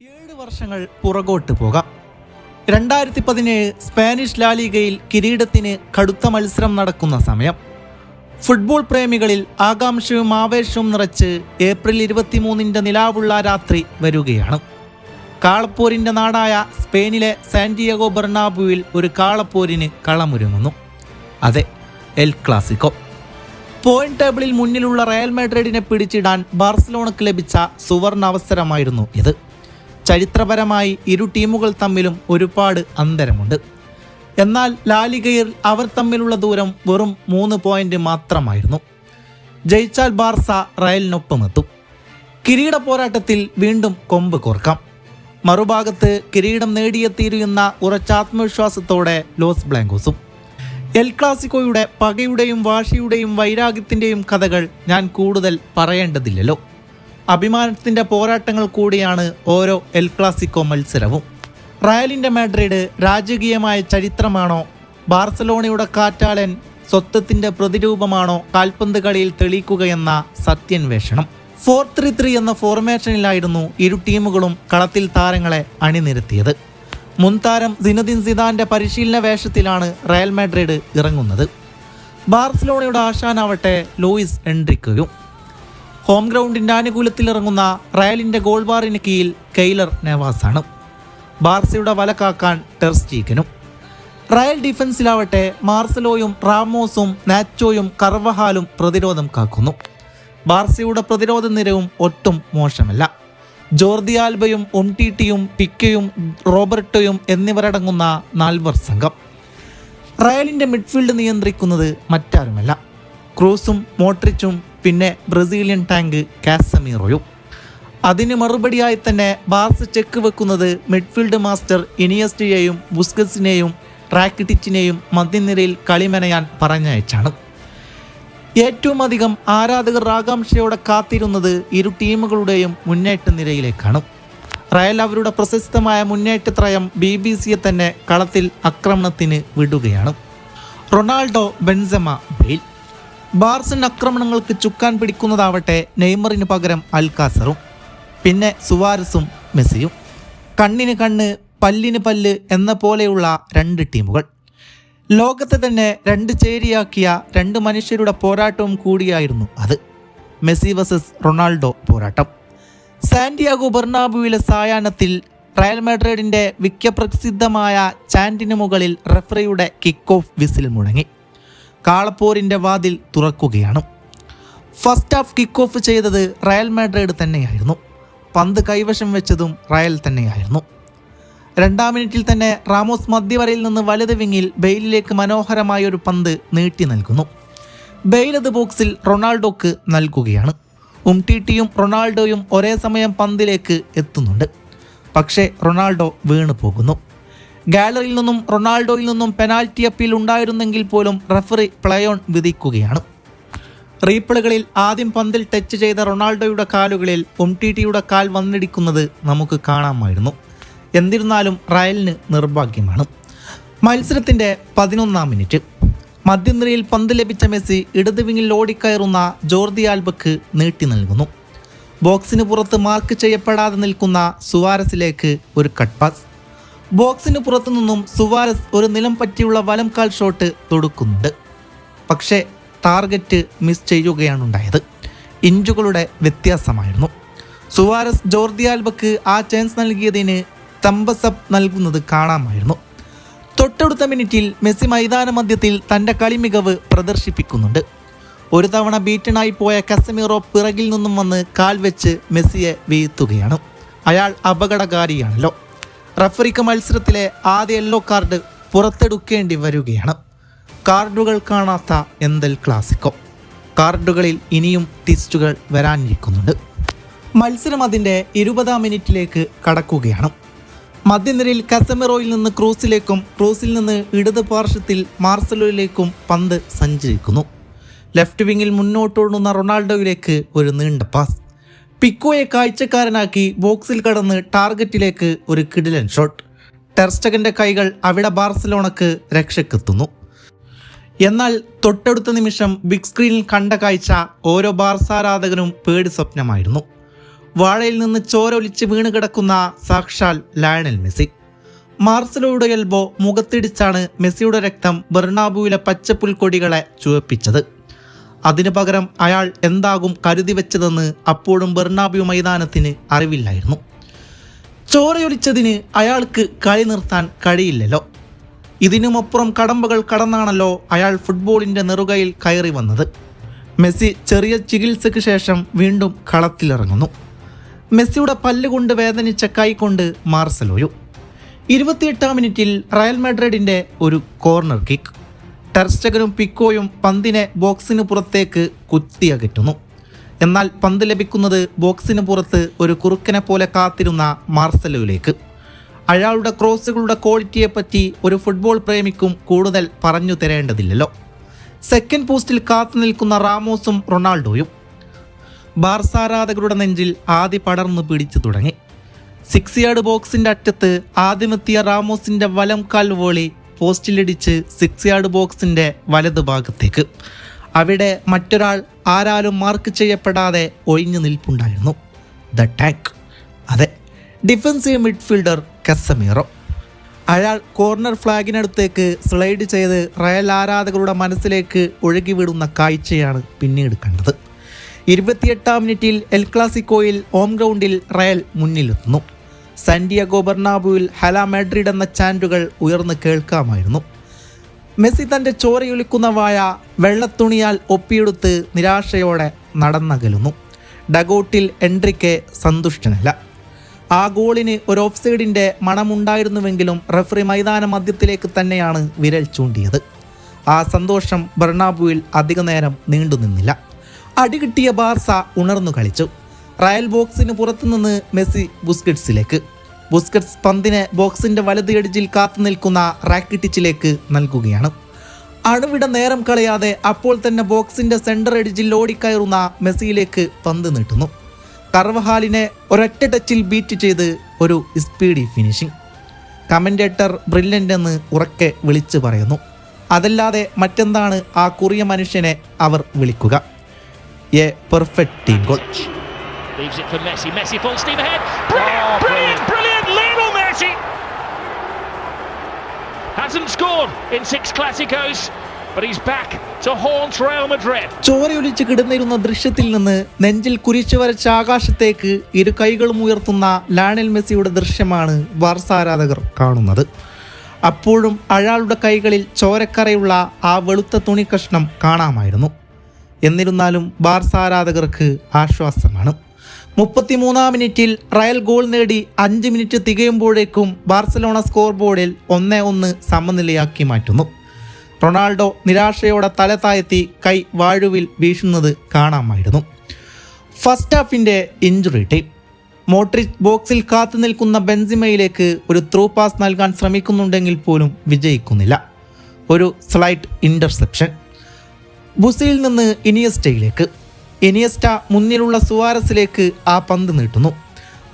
ഏഴ് വർഷങ്ങൾ പുറകോട്ട് പോകാം. രണ്ടായിരത്തി പതിനേഴ് സ്പാനിഷ് ലാലിഗയിൽ കിരീടത്തിന് കടുത്ത മത്സരം നടക്കുന്ന സമയം. ഫുട്ബോൾ പ്രേമികളിൽ ആകാംക്ഷയും ആവേശവും നിറച്ച് ഏപ്രിൽ ഇരുപത്തിമൂന്നിന്റെ നിലാവുള്ള രാത്രി വരികയാണ്. കാളപ്പോരിന്റെ നാടായ സ്പെയിനിലെ സാന്റിയാഗോ ബെർണാബുവിൽ ഒരു കാളപ്പോരിന് കളമൊരുങ്ങുന്നു. അതെ എൽ ക്ലാസിക്കോ. പോയിന്റ് ടേബിളിൽ മുന്നിലുള്ള റയൽ മാഡ്രിഡിനെ പിടിച്ചിടാൻ ബാർസലോണക്ക് ലഭിച്ച സുവർണ അവസരമായിരുന്നു ഇത്. ചരിത്രപരമായി ഇരു ടീമുകൾ തമ്മിലും ഒരുപാട് അന്തരമുണ്ട്. എന്നാൽ ലാലിഗയിൽ അവർ തമ്മിലുള്ള ദൂരം വെറും മൂന്ന് പോയിന്റ് മാത്രമായിരുന്നു. ജയിച്ചാൽ ബാർസ റയലിനൊപ്പമെത്തും. കിരീട പോരാട്ടത്തിൽ വീണ്ടും കൊമ്പ് കോർക്കാം. മറുഭാഗത്ത് കിരീടം നേടിയെത്തിയിരുന്ന ഉറച്ച ആത്മവിശ്വാസത്തോടെ ലോസ് ബ്ലാങ്കോസും. എൽ ക്ലാസിക്കോയുടെ പകയുടെയും വാശിയുടെയും വൈരാഗ്യത്തിന്റെയും കഥകൾ ഞാൻ കൂടുതൽ പറയേണ്ടതില്ലല്ലോ. അഭിമാനത്തിന്റെ പോരാട്ടങ്ങൾ കൂടിയാണ് ഓരോ എൽ ക്ലാസിക്കോ മത്സരവും. റയലിന്റെ മാഡ്രിഡ് രാജകീയമായ ചരിത്രമാണോ? ബാർസലോണയുടെ കാറ്റാളൻ സ്വത്വത്തിന്റെ പ്രതിരൂപമാണോ? കാൽപന്ത് കളിയിൽ തെളിയിക്കുകയെന്ന സത്യന്വേഷണം. ഫോർ ത്രീ ത്രീ എന്ന ഫോർമേഷനിലായിരുന്നു ഇരു ടീമുകളും കളത്തിൽ താരങ്ങളെ അണിനിരത്തിയത്. മുൻതാരം സിനുദിൻ സിദാന്റെ പരിശീലന വേഷത്തിലാണ് റയൽ മാഡ്രിഡ് ഇറങ്ങുന്നത്. ബാർസലോണയുടെ ആശാനാവട്ടെ ലൂയിസ് എൻട്രിക്കയും. ഹോം ഗ്രൗണ്ടിന്റെ ആനുകൂല്യത്തിൽ ഇറങ്ങുന്ന റയലിന്റെ ഗോൾ ബാറിന് കീഴിൽ കെയ്ലർ നെവാസാണ്. ബാർസയുടെ കാക്കാൻ ടെർസ്റ്റീക്കനും റയൽ ഡിഫൻസിലാവട്ടെ മാർസലോയും റാമോസും നാച്ചോയും കർവഹാലും പ്രതിരോധം കാക്കുന്നു. ബാർസയുടെ പ്രതിരോധ നിരവും ഒട്ടും മോശമല്ല. ജോർദി ആൽബയും ഒംടിട്ടിയും പിക്കയും റോബർട്ടോയും എന്നിവരടങ്ങുന്ന നാൽവർ സംഘം. റയലിന്റെ മിഡ്ഫീൽഡ് നിയന്ത്രിക്കുന്നത് മറ്റാരുമല്ല. ക്രൂസും മോട്രിച്ചും പിന്നെ ബ്രസീലിയൻ ടാങ്ക് കാസമീറോയും. അതിന് മറുപടിയായി തന്നെ ബാർസ് ചെക്ക് വെക്കുന്നത് മിഡ്ഫീൽഡ് മാസ്റ്റർ ഇനിയസ്റ്റിയെയും ബുസ്കസിനെയും റാക്കിറ്റിച്ചിനെയും മധ്യനിരയിൽ കളിമെനയാൻ പറഞ്ഞയച്ചാണ്. ഏറ്റവും അധികം ആരാധകർ ആകാംക്ഷയോടെ കാത്തിരുന്നത് ഇരു ടീമുകളുടെയും മുന്നേറ്റ നിരയിലേക്കാണ്. റയൽ അവരുടെ പ്രശസ്തമായ മുന്നേറ്റത്രയം ബി ബി സിയെ തന്നെ കളത്തിൽ ആക്രമണത്തിന് വിടുകയാണ്. Ronaldo Benzema bail. ബാർസൻ ആക്രമണങ്ങൾക്ക് ചുക്കാൻ പിടിക്കുന്നതാവട്ടെ നെയ്മറിന് പകരം അൽക്കാസറും പിന്നെ സുവാരസും മെസ്സിയും. കണ്ണിന് കണ്ണ് പല്ലിന് പല്ല് എന്ന പോലെയുള്ള രണ്ട് ടീമുകൾ. ലോകത്തെ തന്നെ രണ്ട് ചേരിയാക്കിയ രണ്ട് മനുഷ്യരുടെ പോരാട്ടവും കൂടിയായിരുന്നു അത്. മെസ്സി വസസ് റൊണാൾഡോ പോരാട്ടം. സാന്റിയാഗോ ബെർണാബുവിലെ സായാഹ്നത്തിൽ റയൽ മാഡ്രിഡിന്റെ വിഖ്യപ്രസിദ്ധമായ ചാൻഡിന് മുകളിൽ റെഫറിയുടെ കിക്ക് ഓഫ് വിസിൽ മുഴങ്ങി. കാളപ്പോരിന്റെ വാതിൽ തുറക്കുകയാണ്. ഫസ്റ്റ് ഹാഫ് കിക്ക് ഓഫ് ചെയ്തത് റയൽ മാഡ്രിഡ് തന്നെയായിരുന്നു. പന്ത് കൈവശം വെച്ചതും റയൽ തന്നെയായിരുന്നു. രണ്ടാം മിനിറ്റിൽ തന്നെ റാമോസ് മധ്യവരയിൽ നിന്ന് വലത് വിങ്ങിൽ ബെയിലിലേക്ക് മനോഹരമായ ഒരു പന്ത് നീട്ടി നൽകുന്നു. ബെയിൽ അത് ബോക്സിൽ റൊണാൾഡോക്ക് നൽകുകയാണ്. ഉംടിയും റൊണാൾഡോയും ഒരേ സമയം പന്തിലേക്ക് എത്തുന്നുണ്ട്. പക്ഷേ റൊണാൾഡോ വീണു പോകുന്നു ഗാലറിയിൽ നിന്നും റൊണാൾഡോയിൽ നിന്നും പെനാൽറ്റി അപ്പീൽ ഉണ്ടായിരുന്നെങ്കിൽ പോലും റഫറി പ്ലേ ഓൺ വിധിക്കുകയാണ്. റീപ്ലകളിൽ ആദ്യം പന്തിൽ ടച്ച് ചെയ്ത റൊണാൾഡോയുടെ കാലുകളിൽ ഉംടിട്ടിയുടെ കാൽ വന്നിടിക്കുന്നത് നമുക്ക് കാണാമായിരുന്നു. എന്നിരുന്നാലും റയലിന് നിർഭാഗ്യമാണ്. മത്സരത്തിന്റെ പതിനൊന്നാം മിനിറ്റ്. മധ്യനിരയിൽ പന്ത് ലഭിച്ച മെസ്സി ഇടത് വിങ്ങിൽ ഓടിക്കയറുന്ന ജോർദി ആൽബക്ക് നീട്ടി നൽകുന്നു. ബോക്സിന് പുറത്ത് മാർക്ക് ചെയ്യപ്പെടാതെ നിൽക്കുന്ന സുവാരസിലേക്ക് ഒരു കട്ട് പാസ്. ബോക്സിന് പുറത്തുനിന്നും സുവാരസ് ഒരു നിലം പറ്റിയുള്ള വലംകാൽ ഷോട്ട് തൊടുക്കുന്നുണ്ട്. പക്ഷേ ടാർഗറ്റ് മിസ് ചെയ്യുകയാണ് ഉണ്ടായത് ഇഞ്ചുകളുടെ വ്യത്യാസമായിരുന്നു. സുവാരസ് ജോർദി ആൽബക്ക് ആ ചാൻസ് നൽകിയതിന് തമ്പസപ്പ് നൽകുന്നത് കാണാമായിരുന്നു. തൊട്ടടുത്ത മിനിറ്റിൽ മെസ്സി മൈതാന മധ്യത്തിൽ തന്റെ കളി മികവ് പ്രദർശിപ്പിക്കുന്നുണ്ട്. ഒരു തവണ ബീറ്റനായി പോയ കസമീറോ പിറകിൽ നിന്നും വന്ന് കാൽ വെച്ച് മെസ്സിയെ വീഴ്ത്തുകയാണ്. അയാൾ അപകടകാരിയാണല്ലോ. റഫറിക്ക് മത്സരത്തിലെ ആദ്യ യെല്ലോ കാർഡ് പുറത്തെടുക്കേണ്ടി വരികയാണ്. കാർഡുകൾ കാണാത്ത എന്തൽ ക്ലാസിക്കോ കാർഡുകളിൽ ഇനിയും ടിസ്റ്റുകൾ വരാനിരിക്കുന്നുണ്ട്. മത്സരം അതിന്റെ ഇരുപതാം മിനിറ്റിലേക്ക് കടക്കുകയാണ്. മധ്യനിരയിൽ കസമിറോയിൽ നിന്ന് ക്രൂസിലേക്കും ക്രൂസിൽ നിന്ന് ഇടത് പാർശ്വത്തിൽ മാർസലോയിലേക്കും പന്ത് സഞ്ചരിക്കുന്നു. ലെഫ്റ്റ് വിങ്ങിൽ മുന്നോട്ടോടുന്ന റൊണാൾഡോയിലേക്ക് ഒരു നീണ്ട പാസ് പിക്കോയെ കാഴ്ചക്കാരനാക്കി ബോക്സിൽ കടന്ന് ടാർഗറ്റിലേക്ക് ഒരു കിടിലൻ ഷോട്ട് ടെർസ്റ്റകന്റെ കൈകൾ അവിടെ ബാർസലോണക്ക് രക്ഷക്കെത്തുന്നു. എന്നാൽ തൊട്ടടുത്ത നിമിഷം ബിഗ് സ്ക്രീനിൽ കണ്ട കാഴ്ച ഓരോ ബാർസാരാധകനും പേടി സ്വപ്നമായിരുന്നു. വാഴയിൽ നിന്ന് ചോരൊലിച്ച് വീണ് കിടക്കുന്ന സാക്ഷാൽ ലയണൽ മെസ്സി. മാർസലോയുടെ എൽബോ മുഖത്തിടിച്ചാണ് മെസ്സിയുടെ രക്തം ബെർണാബുവിലെ പച്ചപ്പുൽക്കൊടികളെ ചുവപ്പിച്ചത്. അതിനു പകരം അയാൾ എന്താകും കരുതി വെച്ചതെന്ന് അപ്പോഴും ബെർണാബ്യു മൈതാനത്തിന് അറിവില്ലായിരുന്നു. ചോരയൊലിച്ചതിന് അയാൾക്ക് കളി നിർത്താൻ കഴിയില്ലല്ലോ. ഇതിനുമപ്പുറം കടമ്പകൾ കടന്നാണല്ലോ അയാൾ ഫുട്ബോളിന്റെ നെറുകയിൽ കയറി വന്നത്. മെസ്സി ചെറിയ ചികിത്സയ്ക്ക് ശേഷം വീണ്ടും കളത്തിലിറങ്ങുന്നു. മെസ്സിയുടെ പല്ലുകൊണ്ട് വേദനിച്ച കൈ കൊണ്ട് മാർസലോയു. ഇരുപത്തിയെട്ടാം മിനിറ്റിൽ റയൽ മാഡ്രിഡിന്റെ ഒരു കോർണർ കിക്ക്. ടെർസ്റ്റകനും പിക്കോയും പന്തിനെ ബോക്സിന് പുറത്തേക്ക് കുത്തിയകറ്റുന്നു എന്നാൽ പന്ത് ലഭിക്കുന്നത് ബോക്സിന് പുറത്ത് ഒരു കുറുക്കനെ പോലെ കാത്തിരുന്ന മാർസലോയിലേക്ക്. അയാളുടെ ക്രോസുകളുടെ ക്വാളിറ്റിയെപ്പറ്റി ഒരു ഫുട്ബോൾ പ്രേമിക്കും കൂടുതൽ പറഞ്ഞു തരേണ്ടതില്ലല്ലോ. സെക്കൻഡ് പോസ്റ്റിൽ കാത്തു നിൽക്കുന്ന റാമോസും റൊണാൾഡോയും. ബാർസാരാധകരുടെ നെഞ്ചിൽ ആദ്യ പടർന്നു പിടിച്ചു തുടങ്ങി. സിക്സ് യാർഡ് ബോക്സിന്റെ അറ്റത്ത് ആദ്യമെത്തിയ റാമോസിന്റെ വലം കാൽ വോളി പോസ്റ്റിലിടിച്ച് സിക്സ് യാർഡ് ബോക്സിന്റെ വലതു ഭാഗത്തേക്ക്. അവിടെ മറ്റൊരാൾ ആരാലും മാർക്ക് ചെയ്യപ്പെടാതെ ഒഴിഞ്ഞു നിൽപ്പുണ്ടായിരുന്നു. The tank. അതെ ഡിഫൻസീവ് മിഡ്ഫീൽഡർ കസമീറോ. അയാൾ കോർണർ ഫ്ലാഗിനടുത്തേക്ക് സ്ലൈഡ് ചെയ്ത് റയൽ ആരാധകരുടെ മനസ്സിലേക്ക് ഒഴുകിവിടുന്ന കാഴ്ചയാണ് പിന്നീട് കണ്ടത്. ഇരുപത്തിയെട്ടാം മിനിറ്റിൽ എൽ ക്ലാസിക്കോയിൽ ഹോം ഗ്രൗണ്ടിൽ റയൽ മുന്നിലെത്തുന്നു. സാന്റിയാഗോ ബെർണാബുവിൽ ഹല മാഡ്രിഡ് എന്ന ചാൻഡുകൾ ഉയർന്നു കേൾക്കാമായിരുന്നു. മെസ്സി തന്റെ ചോരയൊലിക്കുന്ന വായ വെള്ളത്തുണിയാൽ ഒപ്പിയെടുത്ത് നിരാശയോടെ നടന്നകലുന്നു. ഡഗോട്ടിൽ എൻട്രിക്ക് സന്തുഷ്ടനല്ല. ആ ഗോളിന് ഒരു ഓഫ് സൈഡിന്റെ മണമുണ്ടായിരുന്നുവെങ്കിലും റഫറി മൈതാന മധ്യത്തിലേക്ക് തന്നെയാണ് വിരൽ ചൂണ്ടിയത്. ആ സന്തോഷം ബെർണാബുവിൽ അധികനേരം നീണ്ടുനിന്നില്ല. അടികിട്ടിയ ബാർസ ഉണർന്നു കളിച്ചു. റയൽ ബോക്സിന് പുറത്തുനിന്ന് മെസ്സി ബുസ്കറ്റ്സിലേക്ക്. ബുസ്കറ്റ്സ് പന്തിനെ ബോക്സിന്റെ വലത് എഡ്ജിൽ കാത്തു നിൽക്കുന്ന റാക്കിറ്റിച്ചിലേക്ക് നൽകുകയാണ്. അണുവിട നേരം കളയാതെ അപ്പോൾ തന്നെ ബോക്സിന്റെ സെന്റർ എഡ്ജിൽ ഓടിക്കയറുന്ന മെസ്സിയിലേക്ക് പന്ത് നീട്ടുന്നു. കർവഹാലിനെ ഒരൊറ്റ ടച്ചിൽ ബീറ്റ് ചെയ്ത് ഒരു സ്പീഡി ഫിനിഷിംഗ്. കമന്റേറ്റർ ബ്രില്യന്റ് എന്ന് ഉറക്കെ വിളിച്ചു പറയുന്നു. അതല്ലാതെ മറ്റെന്താണ് ആ കുറിയ മനുഷ്യനെ അവർ വിളിക്കുക? A perfect team goal Leaves it for Messi. Messi full steam ahead. Brilliant, oh, brilliant, brilliant. brilliant. Lionel Messi hasn't scored in six Clásicos, but he's back to haunt Real Madrid. ചോരയൊലിച്ച് കിടന്നിരുന്ന ദൃശ്യത്തിൽ നിന്ന് നെഞ്ചിൽ കുരിച്ചു വരച്ച ആകാശത്തേക്ക് ഇരു കൈകളും ഉയർത്തുന്ന ലാണൽ മെസ്സിയുടെ ദൃശ്യമാണ് ബാർസ ആരാധകർ കാണുന്നത് അപ്പോഴും അയാളുടെ കൈകളിൽ ചോരക്കറയുള്ള ആ വെളുത്ത തുണി കഷ്ണം കാണാമായിരുന്നു എന്നിരുന്നാലും ബാർസ ആരാധകർക്ക് ആശ്വാസമാണ് മുപ്പത്തിമൂന്നാം മിനിറ്റിൽ റയൽ ഗോൾ നേടി അഞ്ച് മിനിറ്റ് തികയുമ്പോഴേക്കും ബാർസലോണ സ്കോർ ബോർഡിൽ ഒന്നേ ഒന്ന് സമനിലയാക്കി മാറ്റുന്നു. റൊണാൾഡോ നിരാശയോടെ തല താഴ്ത്തി കൈ വാഴുവിൽ വീശുന്നത് കാണാമായിരുന്നു. ഫസ്റ്റ് ഹാഫിന്റെ ഇഞ്ചുറി ടൈം. മോട്രിച്ച് ബോക്സിൽ കാത്തു നിൽക്കുന്ന ബെൻസിമയിലേക്ക് ഒരു ത്രൂ പാസ് നൽകാൻ ശ്രമിക്കുന്നുണ്ടെങ്കിൽ പോലും വിജയിക്കുന്നില്ല. ഒരു സ്ലൈറ്റ് ഇന്റർസെപ്ഷൻ ബുസിയിൽ നിന്ന് ഇനിയസ്റ്റയിലേക്ക്. ഇനിയസ്റ്റ മുന്നിലുള്ള സുവാരസിലേക്ക് ആ പന്ത് നീട്ടുന്നു.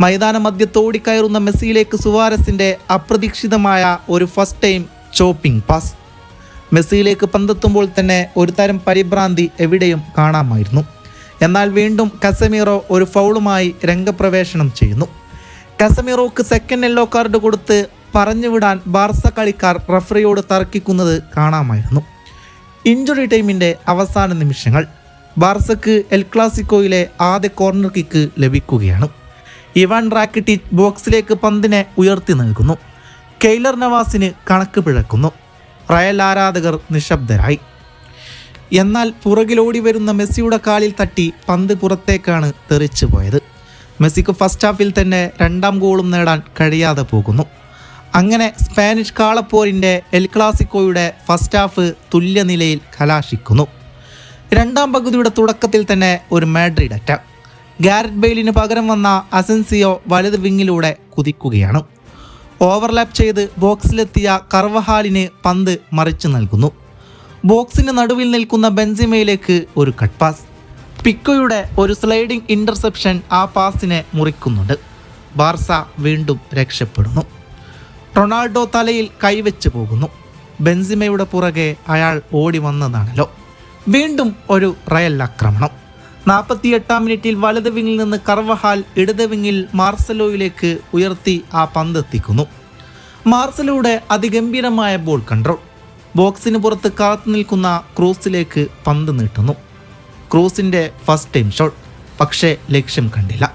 മൈതാന മധ്യത്തോടിക്കയറുന്ന മെസ്സിയിലേക്ക് സുവാരസിന്റെ അപ്രതീക്ഷിതമായ ഒരു ഫസ്റ്റ് ടൈം ചോപ്പിംഗ് പാസ് മെസ്സിയിലേക്ക് പന്തെത്തുമ്പോൾ തന്നെ ഒരു തരം പരിഭ്രാന്തി എവിടെയും കാണാമായിരുന്നു. എന്നാൽ വീണ്ടും കസമീറോ ഒരു ഫൗളുമായി രംഗപ്രവേശനം ചെയ്യുന്നു. കസമീറോക്ക് സെക്കൻഡ് യെല്ലോ കാർഡ് കൊടുത്ത് പറഞ്ഞുവിടാൻ ബാർസ കളിക്കാർ റഫറിയോട് തർക്കിക്കുന്നത് കാണാമായിരുന്നു. ഇഞ്ചുറി ടൈമിന്റെ അവസാന നിമിഷങ്ങൾ. ബാർസക്ക് എൽ ക്ലാസിക്കോയിലെ ആദ്യ കോർണർ കിക്ക് ലഭിക്കുകയാണ്. ഇവാൻ റാക്കിറ്റി ബോക്സിലേക്ക് പന്തിനെ ഉയർത്തി നൽകുന്നു കെയ്ലർ നവാസിന് കണക്ക് പിഴക്കുന്നു. റയൽ ആരാധകർ നിശബ്ദരായി. എന്നാൽ പുറകിലോടി വരുന്ന മെസ്സിയുടെ കാലിൽ തട്ടി പന്ത് പുറത്തേക്കാണ് തെറിച്ചു പോയത്. മെസ്സിക്ക് ഫസ്റ്റ് ഹാഫിൽ തന്നെ രണ്ടാം ഗോളും നേടാൻ കഴിയാതെ പോകുന്നു. അങ്ങനെ സ്പാനിഷ് കാളപ്പോരിന്റെ എൽ ക്ലാസിക്കോയുടെ ഫസ്റ്റ് ഹാഫ് തുല്യനിലയിൽ കലാശിക്കുന്നു. രണ്ടാം പകുതിയുടെ തുടക്കത്തിൽ തന്നെ ഒരു മാഡ്രിഡ് അറ്റാക്ക് ഗാരറ്റ് ബെയിലിന് പകരം വന്ന അസൻസിയോ വലത് വിങ്ങിലൂടെ കുതിക്കുകയാണ്. ഓവർലാപ്പ് ചെയ്ത് ബോക്സിലെത്തിയ കർവഹാലിന് പന്ത് മറിച്ചു നൽകുന്നു. ബോക്സിന് നടുവിൽ നിൽക്കുന്ന ബെൻസിമയിലേക്ക് ഒരു കട്ട് പാസ് പിക്കോയുടെ ഒരു സ്ലൈഡിംഗ് ഇന്റർസെപ്ഷൻ ആ പാസിനെ മുറിക്കുന്നുണ്ട്. ബാർസ വീണ്ടും രക്ഷപ്പെടുന്നു. റൊണാൾഡോ തലയിൽ കൈവച്ച് പോകുന്നു. ബെൻസിമയുടെ പുറകെ അയാൾ ഓടി വന്നതാണല്ലോ. വീണ്ടും ഒരു റയൽ ആക്രമണം. നാൽപ്പത്തിയെട്ടാം മിനിറ്റിൽ വലത് വിങ്ങിൽ നിന്ന് കർവഹാൽ ഇടത് വിങ്ങിൽ മാർസലോയിലേക്ക് ഉയർത്തി ആ പന്ത് എത്തിക്കുന്നു. മാർസലോയുടെ അതിഗംഭീരമായ ബോൾ കൺട്രോൾ ബോക്സിന് പുറത്ത് കാത്തു നിൽക്കുന്ന ക്രൂസിലേക്ക് പന്ത് നീട്ടുന്നു. ക്രൂസിന്റെ ഫസ്റ്റ് ടൈം ഷോട്ട് പക്ഷേ ലക്ഷ്യം കണ്ടില്ല.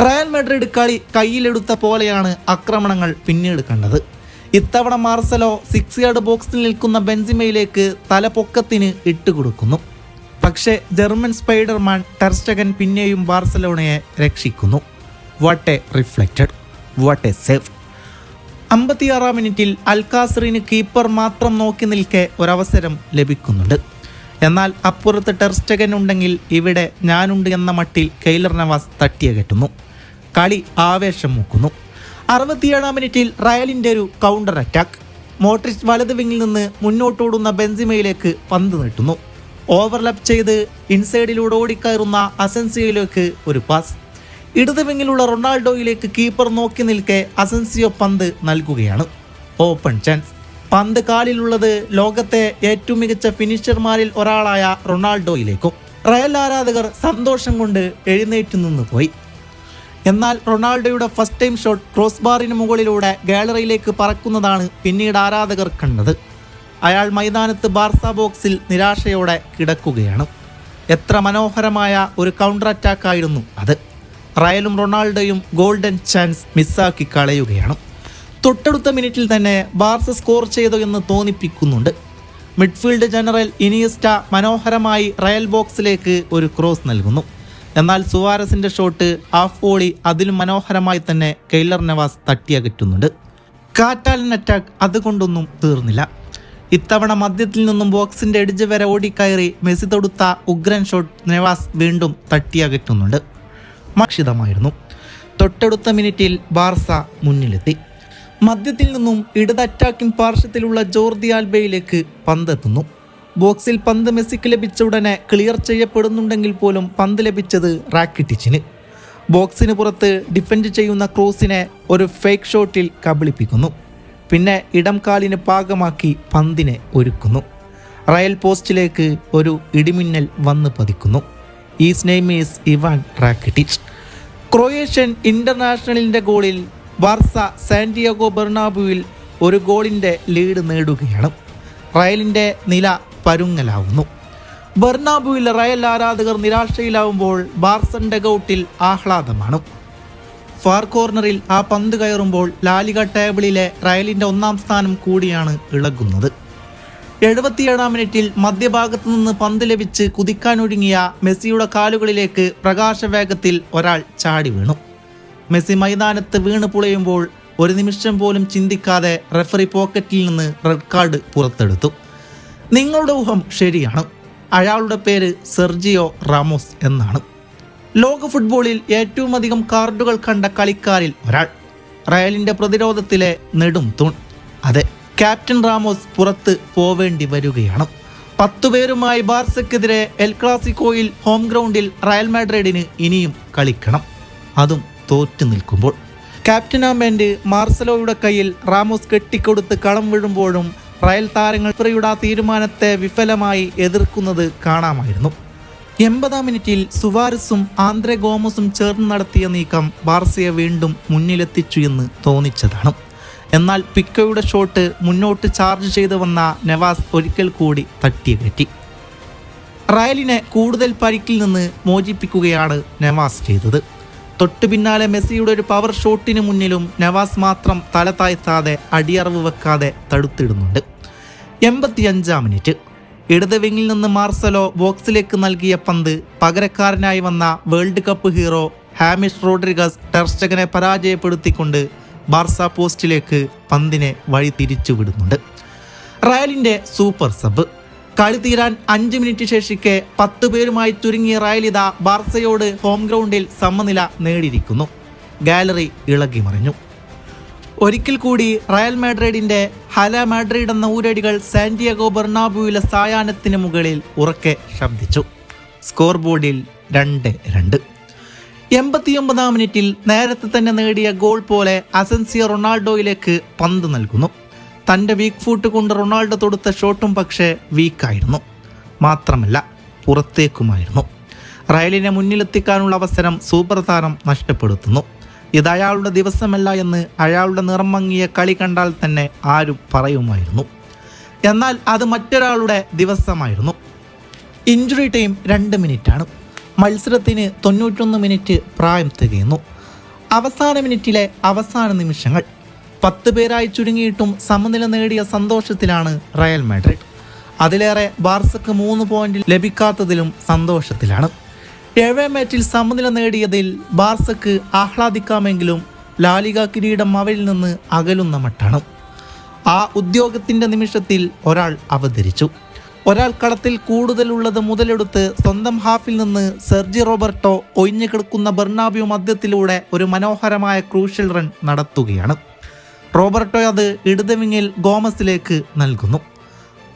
റയൽ മെഡ്രിഡ് കളി കയ്യിലെടുത്ത പോലെയാണ് ആക്രമണങ്ങൾ പിന്നീട് കണ്ടത്. ഇത്തവണ മാർസലോ സിക്സ് യാർഡ് ബോക്സിൽ നിൽക്കുന്ന ബെൻസിമയിലേക്ക് തലപൊക്കത്തിന് ഇട്ടുകൊടുക്കുന്നു പക്ഷേ ജർമ്മൻ സ്പൈഡർമാൻ ടെർസ്റ്റഗൻ പിന്നെയും ബാർസലോണയെ രക്ഷിക്കുന്നു. What a reflected. What a save. അമ്പത്തിയാറാം മിനിറ്റിൽ അൽക്കാസറിന് കീപ്പർ മാത്രം നോക്കി നിൽക്കെ ഒരവസരം ലഭിക്കുന്നുണ്ട്. എന്നാൽ അപ്പുറത്ത് ടെർസ്റ്റകൻ ഉണ്ടെങ്കിൽ ഇവിടെ ഞാനുണ്ട് എന്ന മട്ടിൽ കെയ്ലർ നവാസ് തട്ടിയകറ്റുന്നു. കളി ആവേശം മൂക്കുന്നു. അറുപത്തിയേഴാം മിനിറ്റിൽ റയലിന്റെ ഒരു കൗണ്ടർ അറ്റാക്ക് മോട്രിച്ച് വലത് വിങ്ങിൽ നിന്ന് മുന്നോട്ടോടുന്ന ബെൻസിമയിലേക്ക് പന്ത് നീട്ടുന്നു. ഓവർലാപ്പ് ചെയ്ത് ഇൻസൈഡിലൂടെ ഓടിക്കയറുന്ന അസൻസിയോയിലേക്ക് ഒരു പാസ് ഇടത് വിങ്ങിലുള്ള റൊണാൾഡോയിലേക്ക് കീപ്പർ നോക്കി നിൽക്കെ അസൻസിയോ പന്ത് നൽകുകയാണ്. ഓപ്പൺ ചാൻസ് പന്ത് കാലിലുള്ളത് ലോകത്തെ ഏറ്റവും മികച്ച ഫിനിഷർമാരിൽ ഒരാളായ റൊണാൾഡോയിലേക്കും. റയൽ ആരാധകർ സന്തോഷം കൊണ്ട് എഴുന്നേറ്റ് നിന്ന് പോയി. എന്നാൽ റൊണാൾഡോയുടെ ഫസ്റ്റ് ടൈം ഷോട്ട് ക്രോസ് ബാറിന് മുകളിലൂടെ ഗാലറിയിലേക്ക് പറക്കുന്നതാണ് പിന്നീട് ആരാധകർ കണ്ടത്. അയാൾ മൈതാനത്ത് ബാർസ ബോക്സിൽ നിരാശയോടെ കിടക്കുകയാണ്. എത്ര മനോഹരമായ ഒരു കൗണ്ടർ അറ്റാക്കായിരുന്നു അത്. റയലും റൊണാൾഡോയും ഗോൾഡൻ ചാൻസ് മിസ്സാക്കി കളയുകയാണ്. തൊട്ടടുത്ത മിനിറ്റിൽ തന്നെ ബാർസ സ്കോർ ചെയ്തു എന്ന് തോന്നിപ്പിക്കുന്നുണ്ട്. മിഡ്ഫീൽഡ് ജനറൽ ഇനിയസ്റ്റ മനോഹരമായി റയൽ ബോക്സിലേക്ക് ഒരു ക്രോസ് നൽകുന്നു. എന്നാൽ സുവാരസിന്റെ ഷോട്ട് ഹാഫ് വോളി അതിലും മനോഹരമായി തന്നെ കെയ്ലർ നവാസ് തട്ടിയകറ്റുന്നുണ്ട്. കാറ്റാലൻ അറ്റാക്ക് അതുകൊണ്ടൊന്നും തീർന്നില്ല. ഇത്തവണ മധ്യത്തിൽ നിന്നും ബോക്സിന്റെ എഡ്ജ് വരെ ഓടിക്കയറി മെസ്സി തൊടുത്ത ഉഗ്രൻ ഷോട്ട് നവാസ് വീണ്ടും തട്ടിയകറ്റുന്നുണ്ട്. മക്ഷിതമായിരുന്നു. തൊട്ടടുത്ത മിനിറ്റിൽ ബാർസ മുന്നിലെത്തി. മധ്യത്തിൽ നിന്നും ഇടത് അറ്റാക്കിംഗ് പാർശ്വത്തിലുള്ള ജോർദി ആൽബയിലേക്ക് പന്തെത്തുന്നു. ബോക്സിൽ പന്ത് മെസ്സിക്ക് ലഭിച്ച ഉടനെ ക്ലിയർ ചെയ്യപ്പെടുന്നുണ്ടെങ്കിൽ പോലും പന്ത് ലഭിച്ചത് റാക്കിറ്റിച്ചിന്. ബോക്സിന് പുറത്ത് ഡിഫെൻഡ് ചെയ്യുന്ന ക്രോസിനെ ഒരു ഫേക്ക് ഷോട്ടിൽ കബളിപ്പിക്കുന്നു. പിന്നെ ഇടം കാലിന് പാകമാക്കി പന്തിനെ ഒരുക്കുന്നു. റയൽ പോസ്റ്റിലേക്ക് ഒരു ഇടിമിന്നൽ വന്ന് പതിക്കുന്നു. His name is Ivan Rakitic Croatian ഇന്റർനാഷണലിന്റെ ഗോളിൽ ബാർസ സാന്റിയാഗോ ബെർണാബുവിൽ ഒരു ഗോളിന്റെ ലീഡ് നേടുകയാണ്. റയലിന്റെ നില പരുങ്ങലാവുന്നു. ബെർണാബുവിൽ റയൽ ആരാധകർ നിരാശയിലാവുമ്പോൾ ബാർസൺ ഡെഗൌട്ടിൽ ആഹ്ലാദമാണ്. ഫാർ കോർണറിൽ ആ പന്ത് കയറുമ്പോൾ ലാലിക ടേബിളിലെ റയലിന്റെ ഒന്നാം സ്ഥാനം കൂടിയാണ് ഇളകുന്നത്. എഴുപത്തിയേഴാം മിനിറ്റിൽ മധ്യഭാഗത്തു നിന്ന് പന്ത് ലഭിച്ച് കുതിക്കാനൊരുങ്ങിയ മെസ്സിയുടെ കാലുകളിലേക്ക് പ്രകാശവേഗത്തിൽ ഒരാൾ ചാടി വീണു. മെസ്സി മൈതാനത്ത് വീണ് പുളയുമ്പോൾ ഒരു നിമിഷം പോലും ചിന്തിക്കാതെ റെഫറി പോക്കറ്റിൽ നിന്ന് റെഡ് കാർഡ് പുറത്തെടുത്തു. നിങ്ങളുടെ ഊഹം ശരിയാണ്. അയാളുടെ പേര് സെർജിയോ റാമോസ് എന്നാണ്. ലോക ഫുട്ബോളിൽ ഏറ്റവും അധികം കാർഡുകൾ കണ്ട കളിക്കാരിൽ ഒരാൾ. റയലിന്റെ പ്രതിരോധത്തിലെ നെടും തൂൺ. അതെ ക്യാപ്റ്റൻ റാമോസ് പുറത്ത് പോവേണ്ടി വരികയാണ്. പത്തുപേരുമായി ബാർസയ്ക്കെതിരെ എൽ ക്ലാസിക്കോയിൽ ഹോം ഗ്രൗണ്ടിൽ റയൽ മാഡ്രിഡിന് ഇനിയും കളിക്കണം. അതും തോറ്റു നിൽക്കുമ്പോൾ. ക്യാപ്റ്റൻ ആമെന്റ് മാർസലോയുടെ കയ്യിൽ റാമോസ് കെട്ടിക്കൊടുത്ത് കളം വീഴുമ്പോഴും റയൽ താരങ്ങൾ ആ തീരുമാനത്തെ വിഫലമായി എതിർക്കുന്നത് കാണാമായിരുന്നു. എൺപതാം മിനിറ്റിൽ സുവാരസും ആന്ദ്രെ ഗോമസും ചേർന്ന് നടത്തിയ നീക്കം ബാർസയെ വീണ്ടും മുന്നിലെത്തിച്ചു എന്ന് തോന്നിച്ചതാണ്. എന്നാൽ പിക്കയുടെ ഷോട്ട് മുന്നോട്ട് ചാർജ് ചെയ്തു വന്ന നവാസ് ഒരിക്കൽ കൂടി തട്ടിയകറ്റി റയലിനെ കൂടുതൽ പരിക്കിൽ നിന്ന് മോചിപ്പിക്കുകയാണ് നവാസ് ചെയ്തത്. തൊട്ടു പിന്നാലെ മെസ്സിയുടെ ഒരു പവർ ഷോട്ടിന് മുന്നിലും നവാസ് മാത്രം തല താഴ്ത്താതെ അടിയറവ് വെക്കാതെ തടുത്തിടുന്നുണ്ട്. എൺപത്തിയഞ്ചാം മിനിറ്റ്. ഇടത് വിങ്ങിൽ നിന്ന് മാർസലോ ബോക്സിലേക്ക് നൽകിയ പന്ത് പകരക്കാരനായി വന്ന world cup hero James Rodriguez ടെർസ്റ്റഗനെ പരാജയപ്പെടുത്തിക്കൊണ്ട് ബാർസ പോസ്റ്റിലേക്ക് പന്തിനെ വഴി തിരിച്ചുവിടുന്നുണ്ട്. റയലിന്റെ സൂപ്പർ സബ്. കളി തീരാൻ അഞ്ച് മിനിറ്റ് ശേഷിക്കെ പത്ത് പേരുമായി ചുരുങ്ങിയ റയലിത ബാർസയോട് ഹോം ഗ്രൗണ്ടിൽ സമനില നേടിയിരിക്കുന്നു. ഗാലറി ഇളകി മറിഞ്ഞു ഒരിക്കൽ കൂടി റയൽ മാഡ്രിഡിന്റെ ഹല മാഡ്രിഡ് എന്ന ഊരടികൾ സാന്റിയാഗോ ബെർണാബുവിലെ സായാഹ്നത്തിന് മുകളിൽ ഉറക്കെ ശബ്ദിച്ചു. സ്കോർ ബോർഡിൽ രണ്ട് രണ്ട്. എൺപത്തിയൊമ്പതാം മിനിറ്റിൽ നേരത്തെ തന്നെ നേടിയ ഗോൾ പോലെ അസൻസിയ റൊണാൾഡോയിലേക്ക് പന്ത് നൽകുന്നു. തന്റെ വീക്ക് ഫൂട്ട് കൊണ്ട് റൊണാൾഡോ തൊടുത്ത ഷോട്ടും പക്ഷേ വീക്കായിരുന്നു. മാത്രമല്ല പുറത്തേക്കുമായിരുന്നു. റയലിനെ മുന്നിലെത്തിക്കാനുള്ള അവസരം സൂപ്പർ താരം നഷ്ടപ്പെടുത്തുന്നു. ഇത് അയാളുടെ ദിവസമല്ല എന്ന് അയാളുടെ നിറം മങ്ങിയ കളി കണ്ടാൽ തന്നെ ആരും പറയുമായിരുന്നു. എന്നാൽ അത് മറ്റൊരാളുടെ ദിവസമായിരുന്നു. ഇഞ്ചുറി ടൈം രണ്ട് മിനിറ്റാണ്. മത്സരത്തിന് തൊണ്ണൂറ്റൊന്ന് മിനിറ്റ് പ്രായം തികയുന്നു. അവസാന മിനിറ്റിലെ അവസാന നിമിഷങ്ങൾ. പത്ത് പേരായി ചുരുങ്ങിയിട്ടും സമനില നേടിയ സന്തോഷത്തിലാണ് റയൽ മാഡ്രിഡ്. അതിലേറെ ബാർസക്ക് മൂന്ന് പോയിന്റ് ലഭിക്കാത്തതിലും സന്തോഷത്തിലാണ്. ഏഴേ മാറ്റിൽ സമനില നേടിയതിൽ ബാർസക്ക് ആഹ്ലാദിക്കാമെങ്കിലും ലാലിക കിരീടം അവരിൽ നിന്ന് അകലുന്ന മട്ടാണ്. ആ ഉദ്യോഗത്തിന്റെ നിമിഷത്തിൽ ഒരാൾ അവതരിച്ചു. ഒരാൾ കളത്തിൽ കൂടുതലുള്ളത് മുതലെടുത്ത് സ്വന്തം ഹാഫിൽ നിന്ന് സെർജി റോബർട്ടോ ഒഴിഞ്ഞു കിടക്കുന്ന ബെർണാബിയോ മധ്യത്തിലൂടെ ഒരു മനോഹരമായ ക്രൂഷ്യൽ റൺ നടത്തുകയാണ്. റോബർട്ടോ അത് ഇടതുവിങ്ങിൽ ഗോമസിലേക്ക് നൽകുന്നു.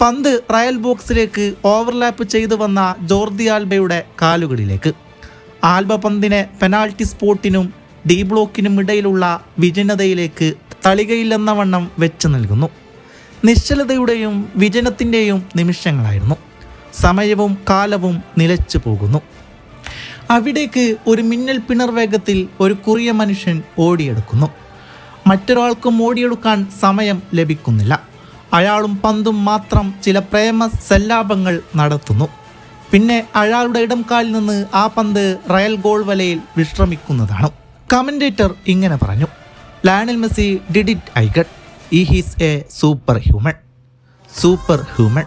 പന്ത് റയൽ ബോക്സിലേക്ക് ഓവർലാപ്പ് ചെയ്തു വന്ന ജോർദി ആൽബയുടെ കാലുകളിലേക്ക്. ആൽബ പന്തിനെ പെനാൾട്ടി സ്പോട്ടിനും ഡി ബ്ലോക്കിനും ഇടയിലുള്ള വിജനതയിലേക്ക് തളികയില്ലെന്ന വണ്ണം വെച്ച് നൽകുന്നു. നിശ്ചലതയുടെയും വിജനത്തിന്റെയും നിമിഷങ്ങളായിരുന്നു. സമയവും കാലവും നിലച്ചു പോകുന്നു. അവിടേക്ക് ഒരു മിന്നൽ പിണർ വേഗത്തിൽ ഒരു കുറിയ മനുഷ്യൻ ഓടിയെടുക്കുന്നു. മറ്റൊരാൾക്കും ഓടിയെടുക്കാൻ സമയം ലഭിക്കുന്നില്ല. അയാളും പന്തും മാത്രം ചില പ്രേമ സല്ലാപങ്ങൾ നടത്തുന്നു. പിന്നെ അയാളുടെ ഇടം കാലിൽ നിന്ന് ആ പന്ത് റയൽ ഗോൾ വലയിൽ വിശ്രമിക്കുന്നതാണ്. കമന്റേറ്റർ ഇങ്ങനെ പറഞ്ഞു. Lionel Messi did it I got ഈ he's a super human super human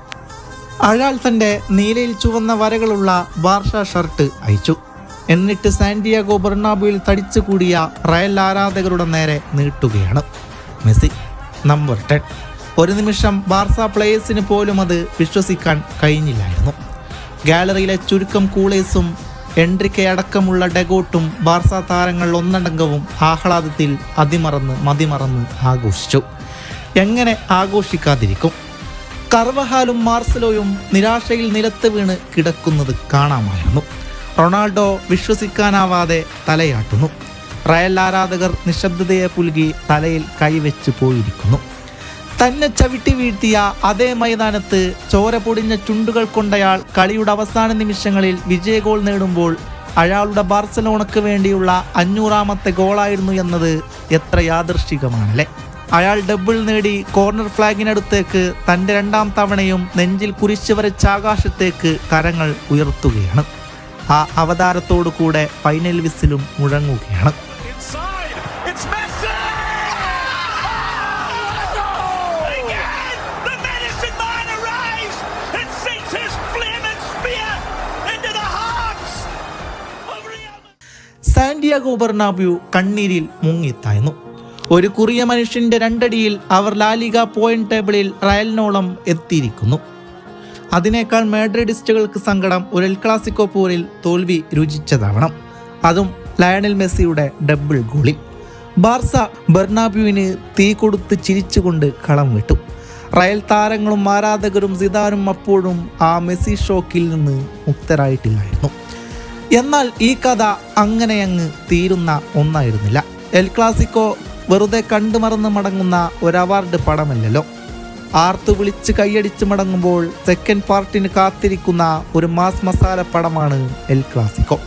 അയാൾ തന്റെ നീലയിൽ ചുവന്ന വരകളുള്ള വാർഷ ഷർട്ട് അയച്ചു. എന്നിട്ട് സാന്റിയാഗോ ബെർണാബുയിൽ തടിച്ചു കൂടിയ റയൽ ആരാധകരുടെ നേരെ നീട്ടുകയാണ് മെസ്സി നമ്പർ ടെൻ ഒരു നിമിഷം ബാർസ പ്ലേയേഴ്സിന് പോലും അത് വിശ്വസിക്കാൻ കഴിഞ്ഞില്ലായിരുന്നു. ഗാലറിയിലെ ചുരുക്കം കൂളേഴ്സും എൻട്രിക്ക അടക്കമുള്ള ഡെഗോട്ടും ബാർസ താരങ്ങൾ ഒന്നടങ്കവും ആഹ്ലാദത്തിൽ അതിമറന്ന് മതിമറന്ന് ആഘോഷിച്ചു. എങ്ങനെ ആഘോഷിക്കാതിരിക്കും? കർവഹാലും മാർസലോയും നിരാശയിൽ നിലത്ത് വീണ് കിടക്കുന്നത് കാണാമായിരുന്നു. റൊണാൾഡോ വിശ്വസിക്കാനാവാതെ തലയാട്ടുന്നു. റയൽ ആരാധകർ നിശബ്ദതയെ പുലുകി തലയിൽ കൈവച്ച് പോയിരിക്കുന്നു. തന്നെ ചവിട്ടി വീഴ്ത്തിയ അതേ മൈതാനത്ത് ചോര പൊടിഞ്ഞ ചുണ്ടുകൾ കൊണ്ടയാൾ കളിയുടെ അവസാന നിമിഷങ്ങളിൽ വിജയ ഗോൾ നേടുമ്പോൾ അയാളുടെ ബാർസലോണക്ക് വേണ്ടിയുള്ള അഞ്ഞൂറാമത്തെ ഗോളായിരുന്നു എന്നത് എത്ര യാദൃശ്ചികമാണല്ലേ? അയാൾ ഡബിൾ നേടി കോർണർ ഫ്ലാഗിനടുത്തേക്ക് തന്റെ രണ്ടാം തവണയും നെഞ്ചിൽ കുരിശ് വരച്ച ആകാശത്തേക്ക് കരങ്ങൾ ഉയർത്തുകയാണ്. ആ അവതാരത്തോടു കൂടെ ഫൈനൽ വിസിലും മുഴങ്ങുകയാണ്. സാന്റിയാഗോ ബെർണാബ്യു കണ്ണീരിൽ മുങ്ങിത്തായുന്നു ഒരു കുറിയ മനുഷ്യന്റെ രണ്ടടിയിൽ അവർ ലാലിക പോയിന്റ് ടേബിളിൽ റയലിനോളം എത്തിയിരിക്കുന്നു. അതിനേക്കാൾ മാഡ്രിഡിസ്റ്റുകൾക്ക് സങ്കടം ഒരു എൽ ക്ലാസിക്കോ പോരിൽ തോൽവി രുചിച്ചതാവണം. അതും ലയണൽ മെസ്സിയുടെ ഡബിൾ ഗോളിൽ. ബാർസ ബെർണാബ്യുവിന് തീ കൊടുത്ത് ചിരിച്ചുകൊണ്ട് കളം വിട്ടു. റയൽ താരങ്ങളും ആരാധകരും സിദാനും അപ്പോഴും ആ മെസ്സി ഷോക്കിൽ നിന്ന് മുക്തരായിട്ടില്ലായിരുന്നു. എന്നാൽ ഈ കഥ അങ്ങനെയങ്ങ് തീരുന്ന ഒന്നായിരുന്നില്ല. എൽ ക്ലാസിക്കോ വെറുതെ കണ്ടുമറന്ന് മടങ്ങുന്ന ഒരു അവാർഡ് പടമല്ലല്ലോ. ആർത്തു വിളിച്ച് കൈയടിച്ച് മടങ്ങുമ്പോൾ സെക്കൻഡ് പാർട്ടിന് കാത്തിരിക്കുന്ന ഒരു മാസ് മസാല പടമാണ് എൽ ക്ലാസിക്കോ.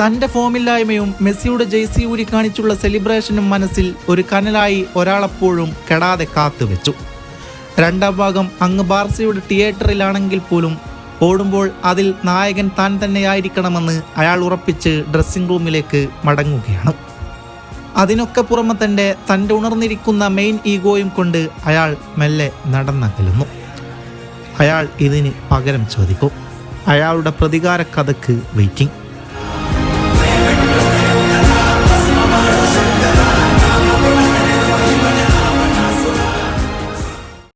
തന്റെ ഫോമില്ലായ്മയും മെസ്സിയുടെ ജെയ്സി ഊരി കാണിച്ചുള്ള സെലിബ്രേഷനും മനസ്സിൽ ഒരു കനലായി ഒരാളെപ്പോഴും കെടാതെ കാത്തുവെച്ചു. രണ്ടാം ഭാഗം അങ്ങ് ബാർസയുടെ തിയേറ്ററിലാണെങ്കിൽ പോലും ഓടുമ്പോൾ അതിൽ നായകൻ താൻ തന്നെയായിരിക്കണമെന്ന് അയാൾ ഉറപ്പിച്ച് ഡ്രസ്സിംഗ് റൂമിലേക്ക് മടങ്ങുകയാണ്. അതിനൊക്കെ പുറമെ തന്റെ തന്റെ ഉണർന്നിരിക്കുന്ന മെയിൻ ഈഗോയും കൊണ്ട് അയാൾ മെല്ലെ നടന്നകലുന്നു. അയാൾ ഇതിന് പകരം ചോദിക്കും അയാളുടെ പ്രതികാര കഥക്ക് വെയിറ്റിംഗ്